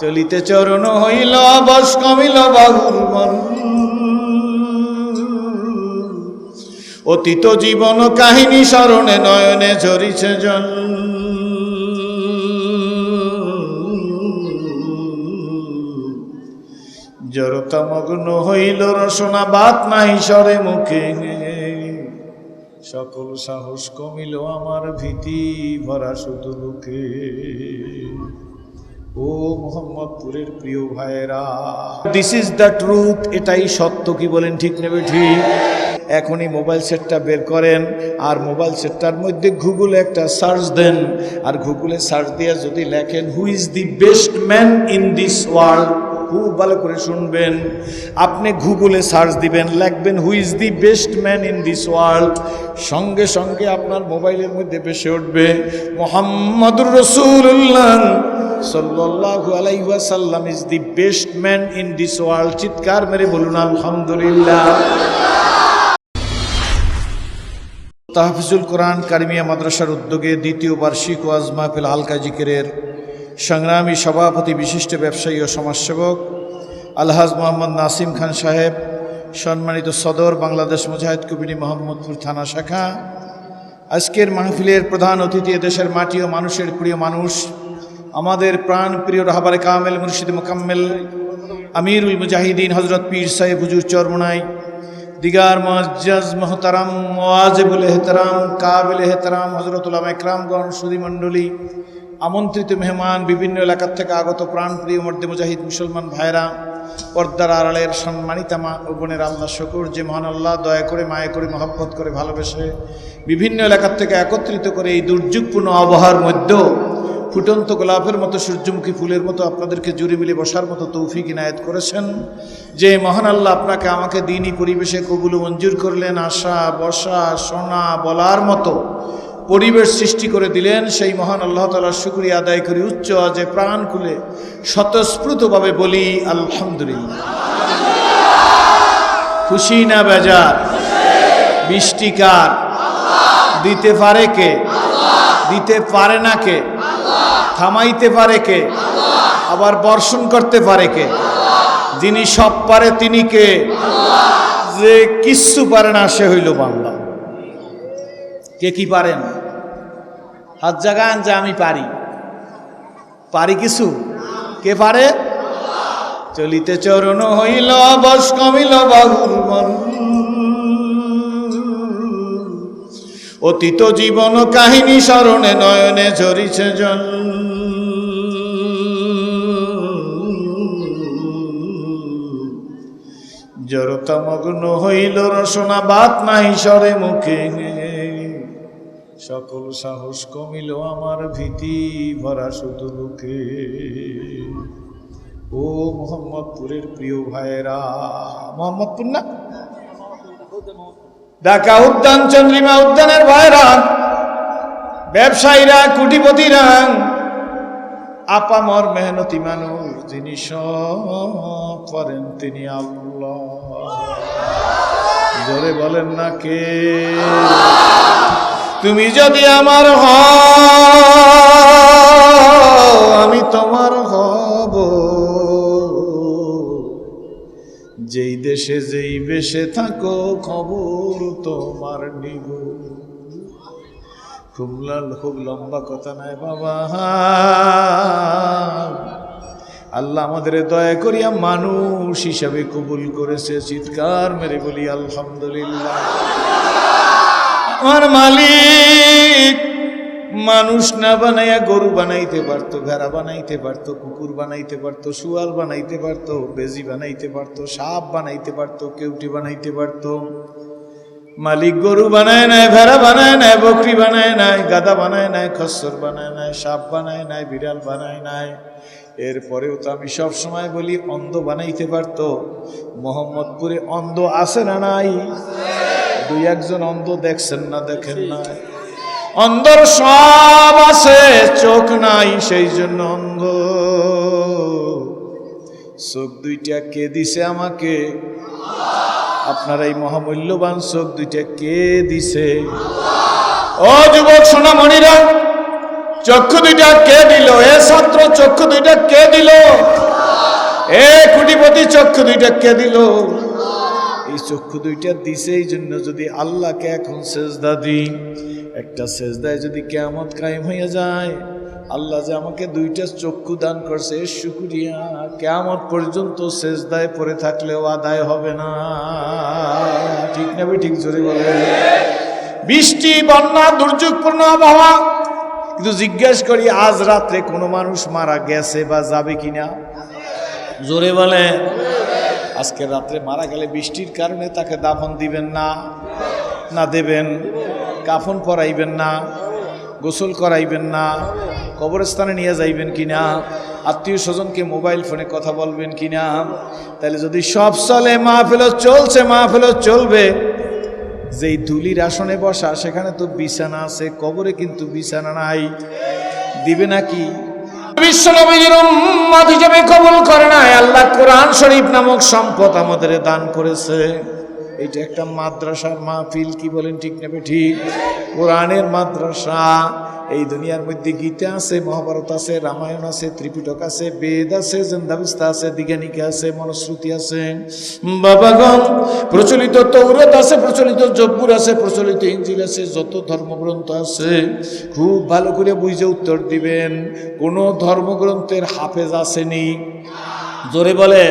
চলিতে চরণ হইল, বস কমিল বাহুর মন। অতীত জীবন কাহিনী স্মরণে নয়নে ঝরিছে জল জড়তা মগ্ন হইল, রসনা বাত নাই সরে মুখে। সকল সাহস কমিল আমার ভীতি, ভরা শুধু লোকে ও মোহাম্মদপুরের প্রিয় ভাইয়েরা। দিস ইজ দ্য ট্রুথ এটাই সত্য, কি বলেন ঠিক নেবে ঠিক এখনই মোবাইল সেটটা বের করেন, আর মোবাইল সেটটার মধ্যে গুগলে একটা সার্চ দেন, আর গুগলে সার্চ দিয়ে যদি লেখেন who is the best man in this world খুব ভালো করে শুনবেন। আপনি গুগলে সার্চ দিবেন, লিখবেন who is the best man in this world সঙ্গে সঙ্গে আপনার মোবাইলের মধ্যে ভেসে উঠবে, মোহাম্মদুর রসুল্লাহ সাল্লাল্লাহু আলাইহি ওয়াসাল্লাম is the best man in this world চিৎকার মেরে বলুন, আলহামদুলিল্লাহ। তাহফিজুল কোরআন কারিমিয়া মাদ্রাসার উদ্যোগে দ্বিতীয় বার্ষিক ওয়াজ মাহফিল হালকা জিকিরের সংগ্রামী সভাপতি, বিশিষ্ট ব্যবসায়ী ও সমাজসেবক আলহাজ মোহাম্মদ নাসিম খান সাহেব, সম্মানিত সদর বাংলাদেশ মুজাহিদ কবিনী মোহাম্মদপুর থানা শাখা। আজকের মাহফিলের প্রধান অতিথি দেশের মাটি ও মানুষের প্রিয় মানুষ আমাদের প্রাণ প্রিয় রাহাবারে কামেল, মুর্শিদ মোকাম্মেল, আমিরুল মুজাহিদিন হজরত পীর সাহেব হুজুর চরমনাই, দিগার মজ্জাজ মোহতারাম মোয়াজেবুল এহতারাম, কাবিল এহতারাম হজরতুল্লাম একরামগণ সুদী মণ্ডলী, আমন্ত্রিত মেহমান, বিভিন্ন এলাকার থেকে আগত প্রাণপ্রিয় মর্দে মুজাহিদ মুসলমান ভাইরা পর্দার আড়ালের সম্মানিতা মা ও বোনের আল্লাহ শকুর, যে মহান আল্লাহ দয়া করে, মায়ে করে, মহব্বত করে ভালোবেসে বিভিন্ন এলাকার থেকে একত্রিত করে এই দুর্যোগপূর্ণ আবহাওয়ার মধ্যেও ফুটন্ত গোলাপের মতো, সূর্যমুখী ফুলের মতো আপনাদেরকে জুড়ে মিলে বসার মতো তৌফিক ইনায়ত করেছেন। যে মহান আল্লাহ আপনাকে আমাকে দিনই পরিবেশে কবুল মঞ্জুর করলেন আসা বসা, শোনা, বলার মতো পরিবেশ সৃষ্টি করে দিলেন। সেই মহান আল্লাহ তালার শুক্রিয়া আদায় করি উচ্চ আজে প্রাণ খুলে স্বতঃস্ফূর্তভাবে বলি, আলহামদুলিল্লাহ। খুশি না বেজার? বৃষ্টিকার দিতে পারে কে? দিতে পারে না কে? থামাইতে পারে কে? আবার বর্ষণ করতে পারে কে? যিনি সব পারে তিনি কে? যে কিচ্ছু পারে না, সে হইল বাংলা কে কি পারেন হাত জাগান যে আমি পারি। পারি কিছু? কে পারে? চলিতে চরণ হইল, বস কমিল বাহুর মন। অতীত জীবন কাহিনী স্মরণে নয়নে ঝরিছে জল। জড়তা মগ্ন হইল, রসনা বাত নাই সরে মুখে। সকল সাহস কমিল আমার ভীতি, ভরা শুধু লোকে ও মোহাম্মদপুরের প্রিয় ভাইয়েরা, মোহাম্মদপুর না? ঢাকা উদ্যান চন্দ্রিমা উদ্যানের ভাইরা, ব্যবসায়ীরা, কুটিপতিরা, আপামর মেহনতি মানুষ যিনি করেন তিনি আল্লাহ। জোরে বলেন না কে? তুমি যদি আমার হ আমি তোমার হব যেই দেশে যেই বেশে থাকো, খবর তোমার নিব। খুব লাল, খুব লম্বা কথা নাই বাবা। আল্লাহ আমাদের দয়া করিয়া মানুষ হিসাবে কবুল করেছে, চিৎকার মেরে বলি, আলহামদুলিল্লাহ। আমার মালিক মানুষ না বানাইয়া গরু বানাইতে পারতো, ভেড়া বানাইতে পারত, কুকুর বানাইতে পারতো, শুয়াল বানাইতে পারতো, বেজি বানাইতে পারতো, সাপ বানাইতে পারতো, কেউটি বানাইতে পারতো। মালিক গরু বানায় নাই, ভেড়া বানায় নাই, বকরি বানায় নাই গাদা বানায় নাই খসর বানায় নাই, সাপ বানায় নাই, বিড়াল বানায় নাই। এরপরেও তো আমি সব সময় বলি, অন্ধ বানাইতে পারতো। মোহাম্মদপুরে অন্ধ আছে না নাই? দুই একজন অন্ধ দেখছেন না, দেখেন না অন্ধর সব আছে, চোখ নাই সেই জন্য অন্ধ। চোখ দুইটা কে দিছে আমাকে? আপনার এই মহামূল্যবান চোখ দুইটা কে দিছে? ও যুবক সোনামণিরা, চক্ষু দুইটা কে দিল? এ ছাত্র, চক্ষু দুইটা কে দিল? এ কোটিপতি, চক্ষু দুইটা কে দিল? এই চক্ষু দুইটা দিছে এই জন্য যদি আল্লাহকে এখন সেজদা দিই একটা সেজদায় যদি কেমত কায়েম হয়ে যায়, আল্লাহ যে আমাকে দুইটা চক্ষু দান করছে শুকুরিয়া। কেমত পর্যন্ত সেজদায় পড়ে থাকলেও আদায় হবে না। ঠিক না ঠিক জোরে বলে বৃষ্টি, বন্যা, দুর্যোগপূর্ণ আবহাওয়া। কিন্তু জিজ্ঞেস করি, আজ রাত্রে কোনো মানুষ মারা গেছে বা যাবে কিনা? জোরে বলে আজকে রাত্রে মারা গেলে বৃষ্টির কারণে তাকে দাফন দিবেন না? না দেবেন। কাফন পরাইবেন না, গোসল করাইবেন না, কবরস্থানে নিয়ে যাইবেন কিনা, আত্মীয় স্বজনকে মোবাইল ফোনে কথা বলবেন কিনা, তাহলে যদি সব চলে, মাহফিল চলছে মা মাহফিল চলবে। যেই ধুলির আসনে বসা, সেখানে তো বিছানা আছে, কবরে কিন্তু বিছানা নাই। দিবে নাকি? বিশ্বনবীর কবুল করে নাই। আল্লাহ কোরআন শরীফ নামক সম্পদ আমাদের দান করেছে। এটা একটা মাদ্রাসার মাহফিল কি বলেন ঠিক নেবে ঠিক? কোরআনের মাদ্রাসা, এই দুনিয়ার মধ্যে গীতা আছে, মহাভারত আছে, রামায়ণ আছে, ত্রিপিটক আছে, বেদ আছে জেন্দাবিস্তা আছে দিগানিকা আছে, মনশ্রুতি আছে। বাবাগণ প্রচলিত তৌরত আছে, প্রচলিত জব্বুর আছে, প্রচলিত ইঞ্জিল আছে, যত ধর্মগ্রন্থ আছে, খুব ভালো করে বুঝে উত্তর দিবেন। কোনো ধর্মগ্রন্থের হাফেজ আসেনি। জোরে বলে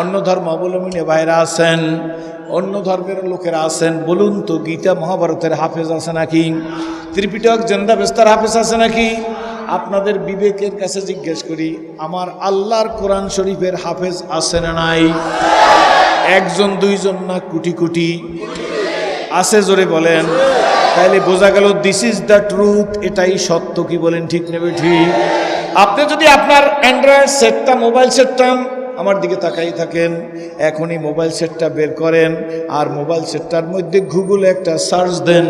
অন্য ধর্ম অবলম্বনী বাইরা আছেন। অন্য ধর্মের লোকেরা আছেন, বলুন তো, গীতা মহাভারতের হাফেজ আছে নাকি? ত্রিপিটক জেন্দা বেস্তার হাফেজ আছে নাকি? আপনাদের বিবেকের কাছে জিজ্ঞেস করি, আমার আল্লাহর কোরআন শরীফের হাফেজ আছে না নাই? একজন, দুইজন না কোটি কোটি? আছে জোরে বলেন। তাইলে বোঝা গেল দিস ইজ দ্য ট্রুথ এটাই সত্য কি বলেন ঠিক নেবে ঠিক? আপনি যদি আপনার অ্যান্ড্রয়েড সেটটা মোবাইল সেটটা আমার দিকে তাকাই থাকেন, এখনই মোবাইল সেটটা বের করেন, আর মোবাইল সেটটার মধ্যে গুগলে একটা সার্চ দেন,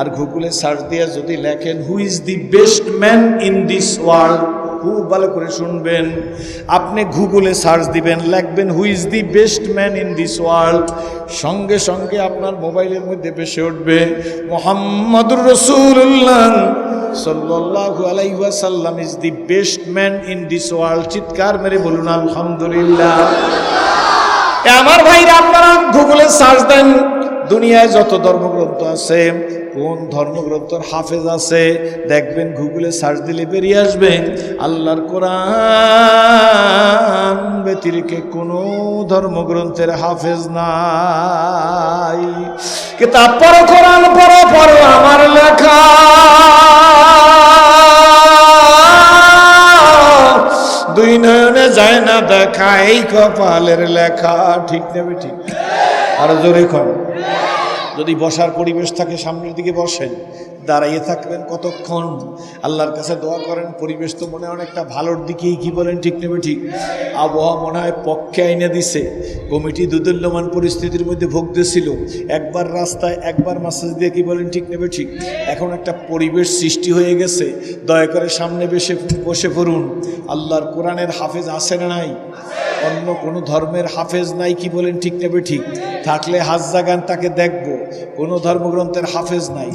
আর গুগলে সার্চ দিয়ে যদি লেখেন who is the best man in this world খুব ভালো করে শুনবেন। আপনি গুগলে সার্চ দিবেন, লিখবেন who is the best man in this world সঙ্গে সঙ্গে আপনার মোবাইলের মধ্যে ভেসে উঠবে, মোহাম্মদুর রসুল্লাহ সাল্লাল্লাহু আলাইহি ওয়াসাল্লাম is the best man in this world চিৎকার মেরে বলুন, আলহামদুলিল্লাহ। আমার ভাইরা, আপনারা গুগলে সার্চ দেন দুনিয়ায় যত ধর্মগ্রন্থ আছে, কোন ধর্মগ্রন্থর হাফেজ আছে, দেখবেন গুগলে সার্চ দিলে বেরিয়ে আসবে, আল্লাহর কোরআন ব্যতিরিকে কোনো ধর্মগ্রন্থের হাফেজ নাই। কিতাব পড়ো, কোরআন পড়ো পড়ো আমার লেখা। দুই নয়নে যায় না দেখা এই কপালের লেখা, ঠিক নেবে ঠিক আর জোরে কর যদি বসার পরিবেশ থাকে সামনের দিকে বসেন, দাঁড়াইয়ে থাকবেন কতক্ষণ? আল্লাহর কাছে দোয়া করেন, পরিবেশ তো মনে হয় অনেকটা ভালোর দিকেই, কি বলেন ঠিক নেবে ঠিক? আবহাওয়া মনে হয় পক্ষে আইনে দিছে। কমিটি দুদুল্যমান পরিস্থিতির মধ্যে ভুগতেছিল। একবার রাস্তায় একবার মাসাজ দিয়ে কি বলেন ঠিক নেবে ঠিক? এখন একটা পরিবেশ সৃষ্টি হয়ে গেছে। দয়া করে সামনে বসে বসে পড়ুন। আল্লাহর কোরআনের হাফেজ আছে না নাই? অন্য কোনো ধর্মের হাফেজ নাই কি বলেন ঠিক নেবে ঠিক? থাকলে হাজ জাগান তাকে দেখব। কোনো ধর্মগ্রন্থের হাফেজ নাই।